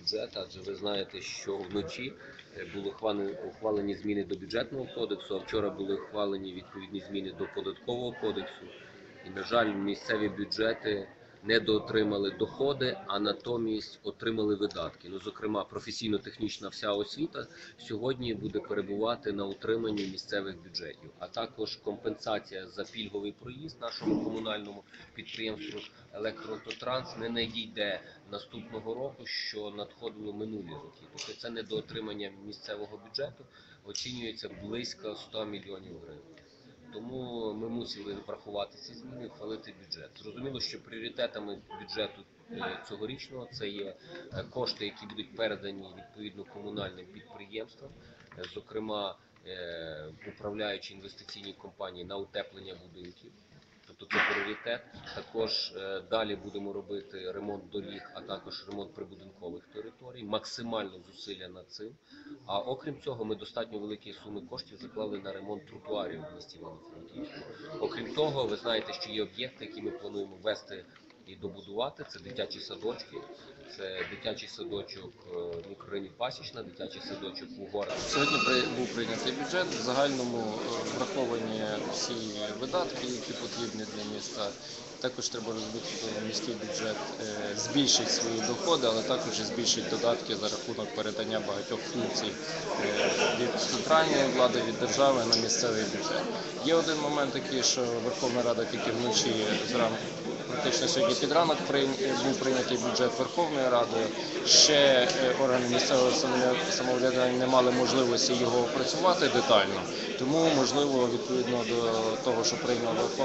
бюджет, адже ви знаєте, що вночі е, були ухвалені, ухвалені зміни до бюджетного кодексу, а вчора були ухвалені відповідні зміни до податкового кодексу. І, на жаль, місцеві бюджети не доотримали доходи, а натомість отримали видатки. Ну, зокрема, професійно-технічна вся освіта сьогодні буде перебувати на утриманні місцевих бюджетів, а також компенсація за пільговий проїзд нашому комунальному підприємству Електроавтотранс не надійде наступного року, що надходило минулі роки. Тобто це недоотримання місцевого бюджету оцінюється близько 100 мільйонів гривень. Ми мусили врахувати ці зміни, ухвалити бюджет. Зрозуміло, що пріоритетами бюджету е, цьогорічного це є е, кошти, які будуть передані відповідно комунальним підприємствам, е, зокрема управляючи інвестиційні компанії на утеплення будинків. Тобто це пріоритет. Також е, далі будемо робити ремонт доріг, а також ремонт прибудинкових територій. Максимально зусилля над цим. А окрім цього, ми достатньо великі суми коштів заклали на ремонт тротуарів в місті Івано-Франківську. Окрім того, ви знаєте, що є об'єкти, які ми плануємо ввести і добудувати. Це дитячі садочки, це дитячий садочок е, в Україні Пасічна, дитячий садочок у горах. Сьогодні був прийнятий бюджет. В загальному е, враховані всі видатки, які потрібні для міста. Також треба розуміти, що міський бюджет е, збільшить свої доходи, але також і збільшить додатки за рахунок передання багатьох функцій е, від центральної влади, від держави на місцевий бюджет. Є один момент такий, що Верховна Рада тільки вночі зранку. Практично сьогодні під ранок був прийнятий бюджет Верховною Радою. Ще е, органи місцевого самоврядування не мали можливості його опрацювати детально. Тому, можливо, відповідно до того, що прийняла Верховна